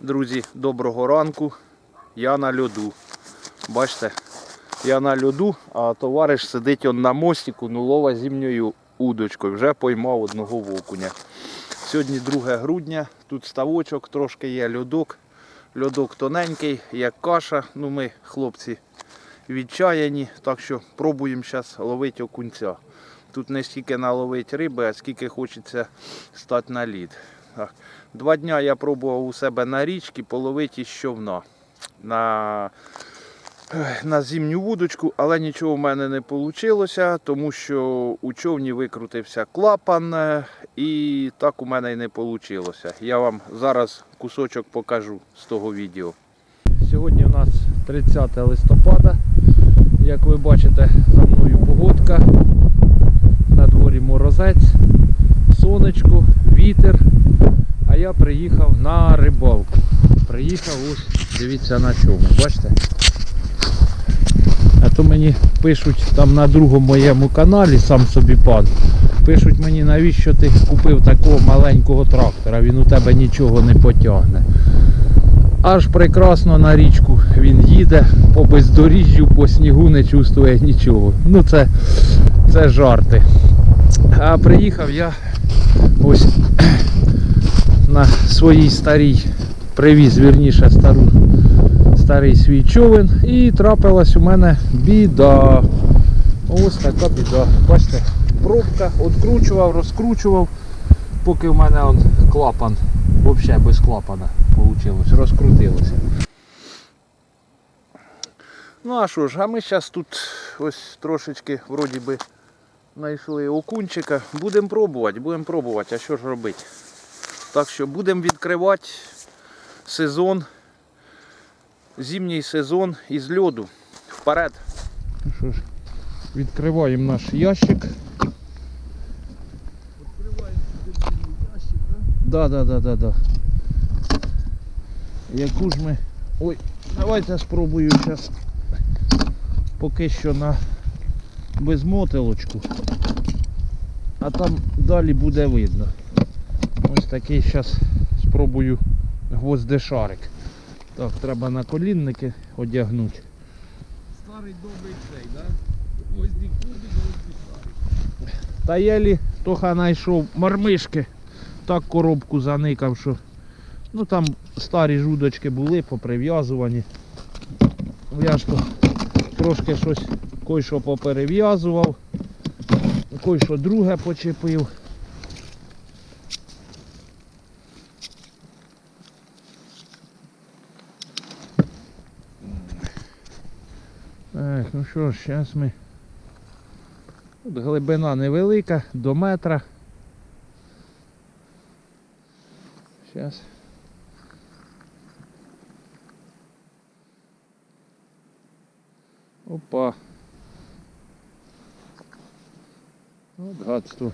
Друзі, доброго ранку. Я на льоду. Бачите, я на льоду, а товариш сидить он на мостику, ну лова зімньою удочкою. Вже поймав одного вокуня. Сьогодні 2 грудня, тут ставочок, трошки є льодок. Льодок тоненький, як каша. Ну ми, хлопці, відчаяні, так що пробуємо зараз ловити окунця. Тут не стільки наловити риби, а скільки хочеться стати на лід. Так. Два дня я пробував у себе на річці половити із човна на, на зимню вудочку, але нічого в мене не вийшло, тому що у човні викрутився клапан е, і так у мене й не вийшло. Я вам зараз кусочок покажу з того відео. Сьогодні у нас 30 листопада. Як ви бачите, за мною погодка. На дворі морозець, сонечко, вітер. А я приїхав на рибалку. Приїхав ось, дивіться на чому, бачите? А то мені пишуть там на другому моєму каналі, сам собі пан. Пишуть мені, навіщо ти купив такого маленького трактора, він у тебе нічого не потягне. Аж прекрасно на річку він їде, по бездоріжжю, по снігу не чувствує нічого. Ну це, це жарти. А приїхав я ось на своїй старій, привіз вірніше стару, старий свій човен і трапилась у мене біда. Ось така біда. Бачите, пробка, откручував, розкручував, поки в мене он клапан, взагалі без клапана вийшло, розкрутилося. Ну а що ж, а ми зараз тут ось трошечки вроді би знайшли окунчика. Будемо пробувати, будемо пробувати, а що ж робити? Так що будемо відкривати сезон, зимній сезон із льоду. Вперед. Ну що ж, відкриваємо наш ящик. Відкриваємо ящик, Да, да? да, да, да, да. Яку ж ми. Ой, давайте спробую зараз поки що на безмотилочку. А там далі буде видно. Ось такий зараз спробую гвоздешарик. Так, треба на колінники одягнути. Старий добрий цей, да? Гвозді кубик, гвозді старий. Та єлі Тоха знайшов мармишки, так коробку заникав, що ну там старі жудочки були поприв'язувані. Я ж то трошки щось кой-що поперев'язував, кой-що друге почепив. Так, ну що ж, зараз ми Тут глибина невелика, до метра. Зараз. Опа. От гадство.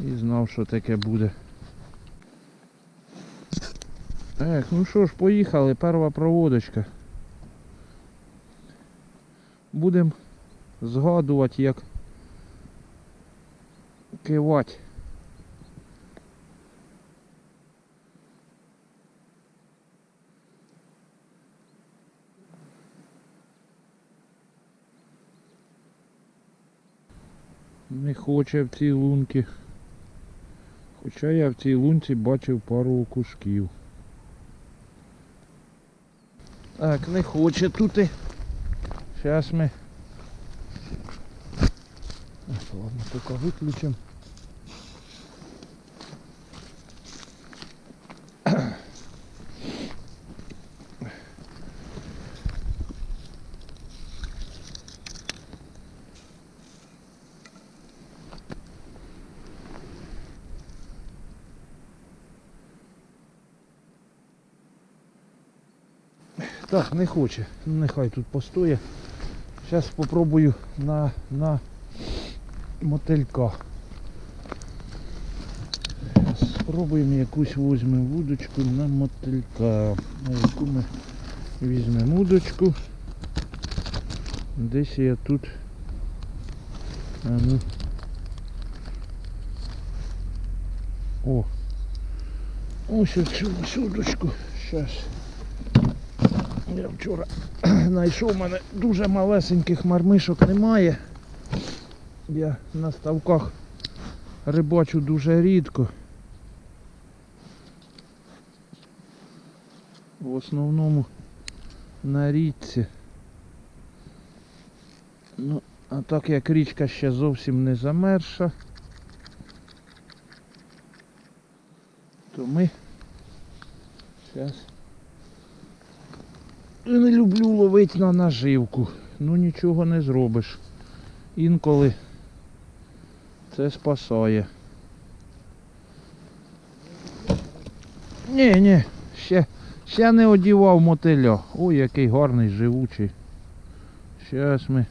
І знав, що таке буде. Так, ну що ж, поїхали, перша проводочка. Будемо згадувати, як кивать. Не хоче в цій лунці. Хоча я в цій лунці бачив пару окушків. Так, не хоче тут. і. Ми Так, Ладно, только выключим. Так, не хоче. Нехай тут постоє. Зараз спробую на, на мотилька. Спробуємо якусь візьмемо вудочку на мотилька. На яку ми візьмемо вудочку. Десь я тут. А ну. О! Ось оцю удочку. Я вчора знайшов у мене дуже малесеньких мармишок немає. Я на ставках рибачу дуже рідко. В основному на річці. Ну, а так як річка ще зовсім не замерша, то ми зараз не люблю ловити на наживку. Ну нічого не зробиш. Інколи це спасає. Ні, ні, ще, ще не одівав мотиля. Ой, який гарний живучий. Щас ми.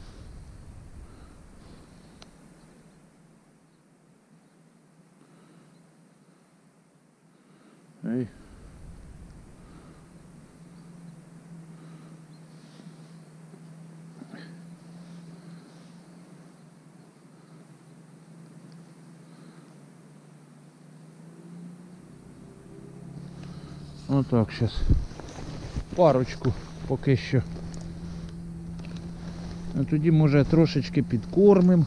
Отак зараз. Парочку поки що. А тоді може трошечки підкормим.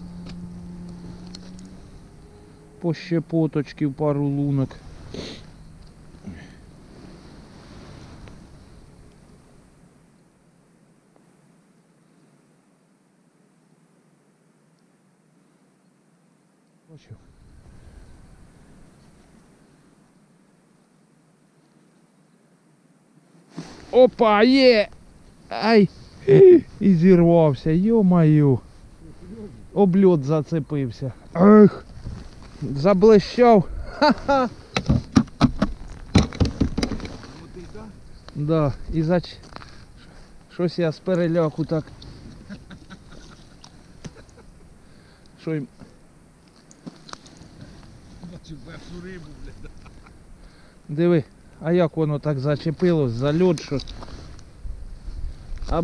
По щепоточки в пару лунок. Бачив. Опа, є! Ай! І зірвався, йо-маю. Обльот зацепився. Ех! Заблищав. Ха-ха! Да, і зач... Щось я з переляку так. Що їм. Бачу першу рибу, блядь. Диви, а як воно так зачепилось за льод, що. А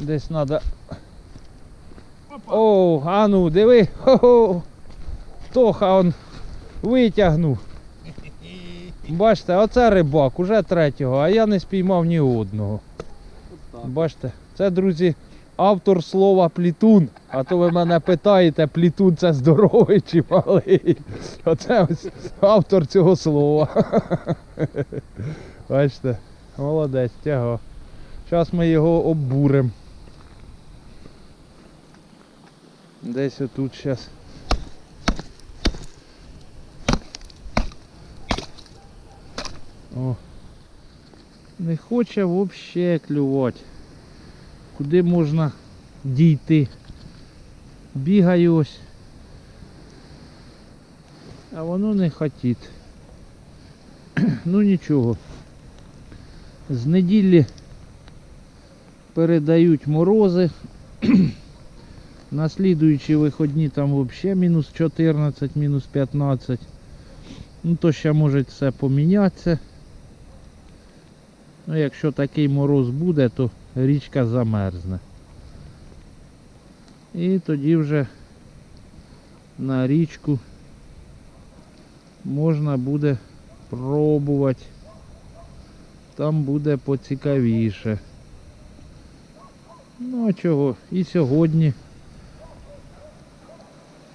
Десь треба. О, а ну, диви. Хо-хо. Тоха он витягнув. Бачите, оце рибак, уже третього, а я не спіймав ні одного. Бачите, це, друзі, автор слова плітун. А то ви мене питаєте, плітун це здоровий чи малий. Оце ось автор цього слова. Бачите, молодець, тяга. Зараз ми його оббуримо. Десь отут зараз. О. Не хоче взагалі клювати. Куди можна дійти? Бігаю ось. А воно не хотіть. Ну нічого. З неділі передають морози. На слідуючі виходні там взагалі мінус 14, мінус 15. Ну то ще може все помінятися. Ну якщо такий мороз буде, то річка замерзне. І тоді вже на річку можна буде пробувати. Там буде поцікавіше. Ну а чого? І сьогодні.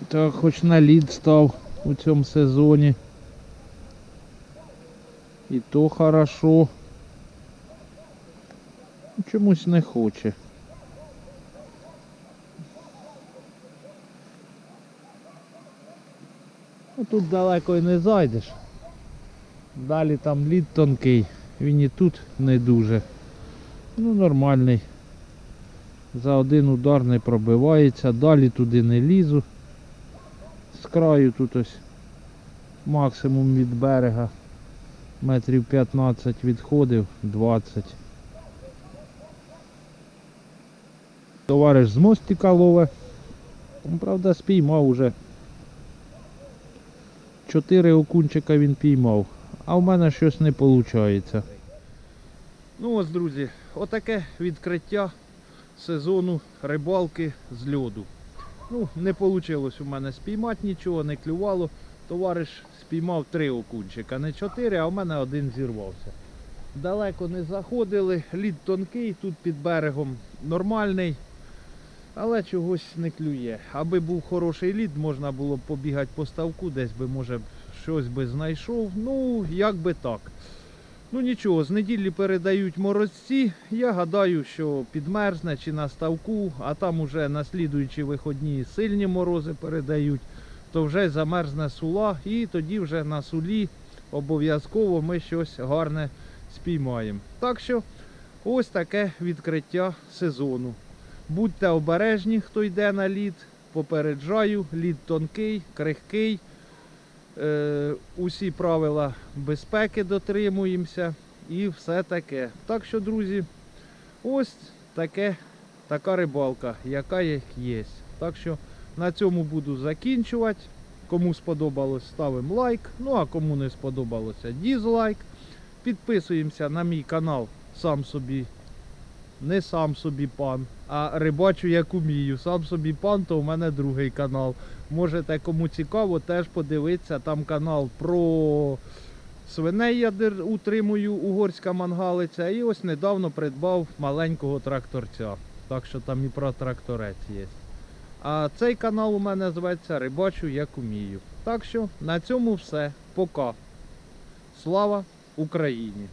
Так хоч на лід став у цьому сезоні. І то хорошо. Чомусь не хоче. Ну тут далеко і не зайдеш. Далі там лід тонкий, він і тут не дуже. Ну, нормальний. За один удар не пробивається, далі туди не лізу. Краю тут ось максимум від берега. Метрів 15 відходив, 20. Товариш з мостика лове. Правда, спіймав уже. Чотири окунчика він піймав, а в мене щось не виходить. Ну ось, друзі, отаке відкриття сезону рибалки з льоду. Ну, не вийшло у мене спіймати нічого, не клювало. Товариш спіймав три окунчика, не чотири, а в мене один зірвався. Далеко не заходили, лід тонкий, тут під берегом нормальний, але чогось не клює. Аби був хороший лід, можна було б побігати по ставку, десь би, може, щось би знайшов. Ну, як би так. Ну нічого, з неділі передають морозці. Я гадаю, що підмерзне чи на ставку, а там уже на слідуючі виходні сильні морози передають, то вже замерзне сула і тоді вже на сулі обов'язково ми щось гарне спіймаємо. Так що ось таке відкриття сезону. Будьте обережні, хто йде на лід. Попереджаю, лід тонкий, крихкий. Е, усі правила безпеки дотримуємося і все таке. Так що, друзі, ось таке, така рибалка, яка є. Так що на цьому буду закінчувати. Кому сподобалось, ставимо лайк. Ну а кому не сподобалося, дізлайк. Підписуємося на мій канал сам собі. Не сам собі пан, а рибачу як умію. Сам собі пан, то у мене другий канал. Можете кому цікаво, теж подивитися. Там канал про свиней я утримую, угорська мангалиця. І ось недавно придбав маленького тракторця. Так що там і про тракторець є. А цей канал у мене називається Рибачу як умію. Так що на цьому все. Пока. Слава Україні!